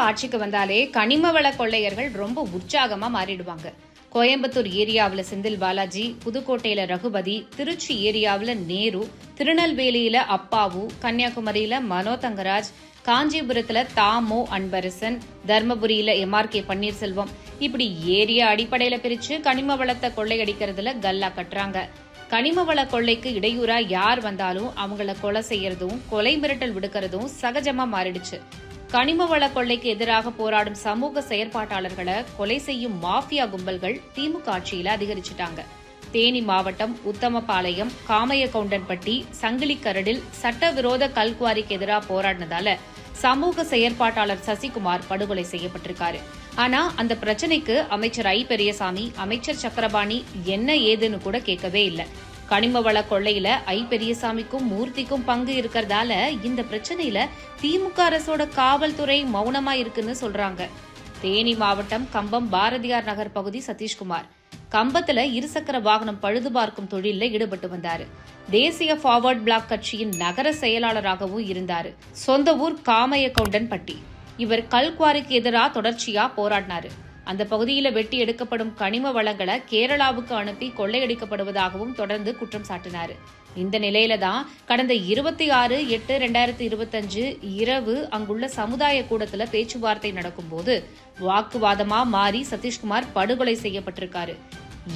ஆட்சிக்கு வந்தாலே கனிம வள கொள்ளையர்கள் ரொம்ப உற்சாகமா மாறிடுவாங்க. கோயம்புத்தூர் ஏரியாவுல செந்தில் பாலாஜி புதுக்கோட்டையில ரகுபதி திருச்சி ஏரியாவில் நேரு திருநெல்வேலியில அப்பாவு கன்னியாகுமரியில மனோ தங்கராஜ் காஞ்சிபுரத்துல தாமோ அன்பரசன் தர்மபுரியில எம்ஆர் கே பன்னீர்செல்வம். இப்படி ஏரியா அடிப்படையில பிரிச்சு கனிம வளத்தை கொள்ளையடிக்கிறதுல கல்லா கட்டுறாங்க. கனிம வள கொள்ளைக்கு இடையூறா யார் வந்தாலும் அவங்கள கொலை செய்யறதும் கொலை மிரட்டல் விடுக்கிறதும் சகஜமா மாறிடுச்சு. கனிம வள கொள்ளைக்கு எதிராக போராடும் சமூக செயற்பாட்டாளர்களை கொலை செய்யும் மாஃபியா கும்பல்கள் திமுக ஆட்சியில் அதிகரிச்சுட்டாங்க. தேனி மாவட்டம் உத்தமபாளையம் காமையகவுண்டன்பட்டி சங்கிலிக்கரடில் சட்டவிரோத கல்குவாரிக்கு எதிராக போராடினதால சமூக செயற்பாட்டாளர் சசிகுமார் படுகொலை செய்யப்பட்டிருக்காரு. ஆனா அந்த பிரச்சனைக்கு அமைச்சர் ஐ. பெரியசாமி அமைச்சர் சக்கரபாணி என்ன ஏதுன்னு கூட கேட்கவே இல்லை. கனிம வள கொள்ளையில ஐ பெரியசாமிக்கும் மூர்த்திக்கும் பங்கு இருக்கிறதால இந்த பிரச்சனையில திமுக அரசோட காவல்துறை மௌனமா இருக்குன்னு சொல்றாங்க. தேனி மாவட்டம் கம்பம் பாரதியார் நகர் பகுதி சதீஷ்குமார். கம்பத்துல இருசக்கர வாகனம் பழுது பார்க்கும் தொழிலில் ஈடுபட்டு வந்தாரு. தேசிய ஃபார்வர்ட் பிளாக் கட்சியின் நகர செயலாளராகவும் இருந்தாரு. சொந்த ஊர் காமையகவுண்டன்பட்டி இவர் கல்குவாரிக்கு எதிராக தொடர்ச்சியா போராடினாரு. அந்த பகுதியில் வெட்டி எடுக்கப்படும் கனிம வளங்களை கேரளாவுக்கு அனுப்பி கொள்ளையடிக்கப்படுவதாகவும் தொடர்ந்து குற்றம் சாட்டினாரு. இந்த நிலையில தான் கடந்த இருபத்தி ஆறு எட்டு ரெண்டாயிரத்தி இருபத்தஞ்சு இரவு அங்குள்ள சமுதாய கூடத்துல பேச்சுவார்த்தை நடக்கும்போது வாக்குவாதமா மாறி சதீஷ்குமார் படுகொலை செய்யப்பட்டிருக்காரு.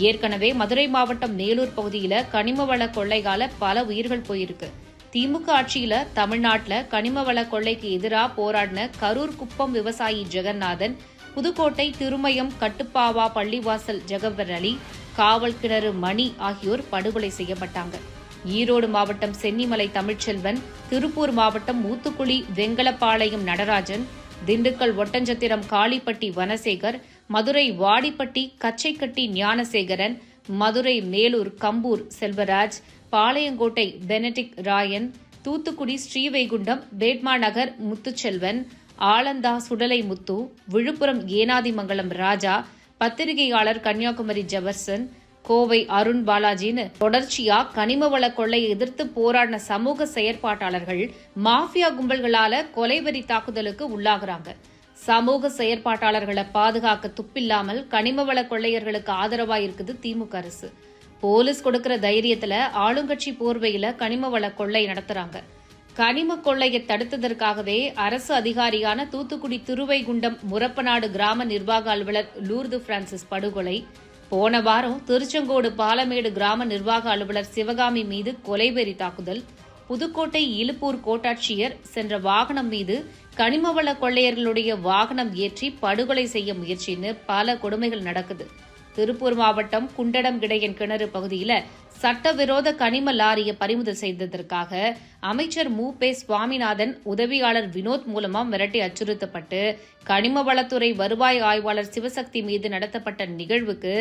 ஏற்கனவே மதுரை மாவட்டம் மேலூர் பகுதியில கனிம வள கொள்ளைகால பல உயிர்கள் போயிருக்கு. திமுக ஆட்சியில தமிழ்நாட்டில் கனிம வள கொள்ளைக்கு எதிராக போராடின கரூர் குப்பம் விவசாயி ஜெகநாதன் புதுக்கோட்டை திருமயம் கட்டுப்பாவா பள்ளிவாசல் ஜெகவர் அலி காவல் கிணறு மணி ஆகியோர் படுகொலை செய்யப்பட்டாங்க. ஈரோடு மாவட்டம் சென்னிமலை தமிழ்ச்செல்வன் திருப்பூர் மாவட்டம் மூத்துக்குழி வெங்கலப்பாளையம் நடராஜன் திண்டுக்கல் ஒட்டஞ்சத்திரம் காளிப்பட்டி வனசேகர் மதுரை வாடிப்பட்டி கச்சைக்கட்டி ஞானசேகரன் மதுரை மேலூர் கம்பூர் செல்வராஜ் பாளையங்கோட்டை பெனடிக் ராயன் தூத்துக்குடி ஸ்ரீவைகுண்டம் பேட்மா நகர் முத்துச்செல்வன் ஆலந்தா சுடலை முத்து விழுப்புரம் ஏனாதிமங்கலம் ராஜா பத்திரிகையாளர் கன்னியாகுமரி ஜெவர்சன் கோவை அருண் பாலாஜின்னு தொடர்ச்சியா கனிம வள கொள்ளையை எதிர்த்து போராடின சமூக செயற்பாட்டாளர்கள் மாஃபியா கும்பல்களால கொலைவெறி தாக்குதலுக்கு உள்ளாகிறாங்க. சமூக செயற்பாட்டாளர்களை பாதுகாக்க துப்பில்லாமல் கனிம வள கொள்ளையர்களுக்கு ஆதரவா இருக்குது திமுக அரசு. போலீஸ் கொடுக்கிற தைரியத்துல ஆளுங்கட்சி போர்வையில கனிம வள கொள்ளை நடத்துறாங்க. கனிம கொள்ளையை தடுத்ததற்காகவே அரசு அதிகாரியான தூத்துக்குடி திருவைகுண்டம் முரப்பநாடு கிராம நிர்வாக அலுவலர் லூர்து பிரான்சிஸ் படுகொலை. போன வாரம் திருச்செங்கோடு பாலமேடு கிராம நிர்வாக அலுவலர் சிவகாமி மீது கொலைவெறி தாக்குதல். புதுக்கோட்டை இலுப்பூர் கோட்டாட்சியர் சென்ற வாகனம் மீது கனிமவள கொள்ளையர்களுடைய வாகனம் ஏற்றி படுகொலை செய்ய முயற்சின்னு பல கொடுமைகள் நடக்குது. திருப்பூர் மாவட்டம் குண்டடம் கிடையன் கிணறு பகுதியில் சட்டவிரோத கனிம லாரியை பறிமுதல் செய்ததற்காக அமைச்சர் மு. பே. சுவாமிநாதன் உதவியாளர் வினோத் மூலமா மிரட்டி அச்சுறுத்தப்பட்டு கனிம வளத்துறை வருவாய் ஆய்வாளர் சிவசக்தி மீது நடத்தப்பட்ட நிகழ்வுக்கு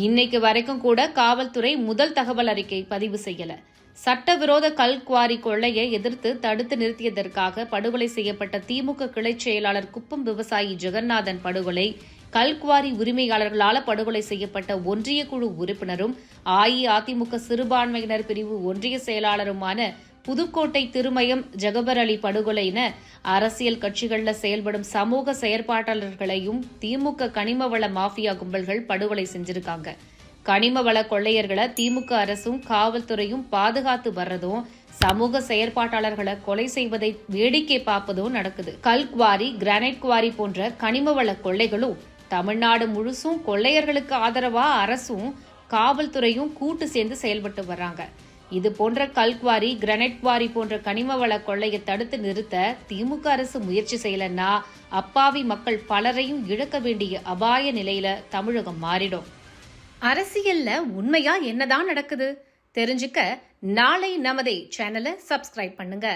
இன்னைக்கு வரைக்கும் கூட காவல்துறை முதல் தகவல் அறிக்கை பதிவு செய்யல. சட்டவிரோத கல்குவாரி கொள்ளையை எதிர்த்து தடுத்து நிறுத்தியதற்காக படுகொலை செய்யப்பட்ட திமுக கிளைச் செயலாளர் குப்பம் விவசாயி ஜெகநாதன் படுகொலை கல்குவாரி உரிமையாளர்களால் படுகொலை செய்யப்பட்ட ஒன்றிய குழு உறுப்பினரும் அஇஅதிமுக சிறுபான்மையினர் பிரிவு ஒன்றிய செயலாளருமான புதுக்கோட்டை திருமயம் ஜெகபர் அலி என அரசியல் கட்சிகளில் செயல்படும் சமூக செயற்பாட்டாளர்களையும் திமுக கனிமவள மாஃபியா கும்பல்கள் படுகொலை செஞ்சிருக்காங்க. கனிமவள கொள்ளையர்களை திமுக அரசும் காவல்துறையும் பாதுகாத்து வர்றதும் சமூக செயற்பாட்டாளர்களை கொலை செய்வதை வேடிக்கை பார்ப்பதும் நடக்குது. கல் குவாரி கிரானைட் குவாரி போன்ற கனிமவள கொள்ளைகளும் தமிழ்நாடு முழுசும் கொள்ளையர்களுக்கு ஆதரவா அரசும் காவல்துறையும் கூட்டு சேர்ந்து செயல்பட்டு வர்றாங்க. இது போன்ற கல்குவாரி கிரனைட் குவாரி போன்ற கனிம வள கொள்ளையை தடுத்து நிறுத்த திமுக அரசு முயற்சி செய்யலன்னா அப்பாவி மக்கள் பலரையும் இழக்க வேண்டிய அபாய நிலையில தமிழகம் மாறிடும். அரசியல்ல உண்மையா என்னதான் நடக்குது? தெரிஞ்சுக்க நாளை நமதே சேனலை சப்ஸ்கிரைப் பண்ணுங்க.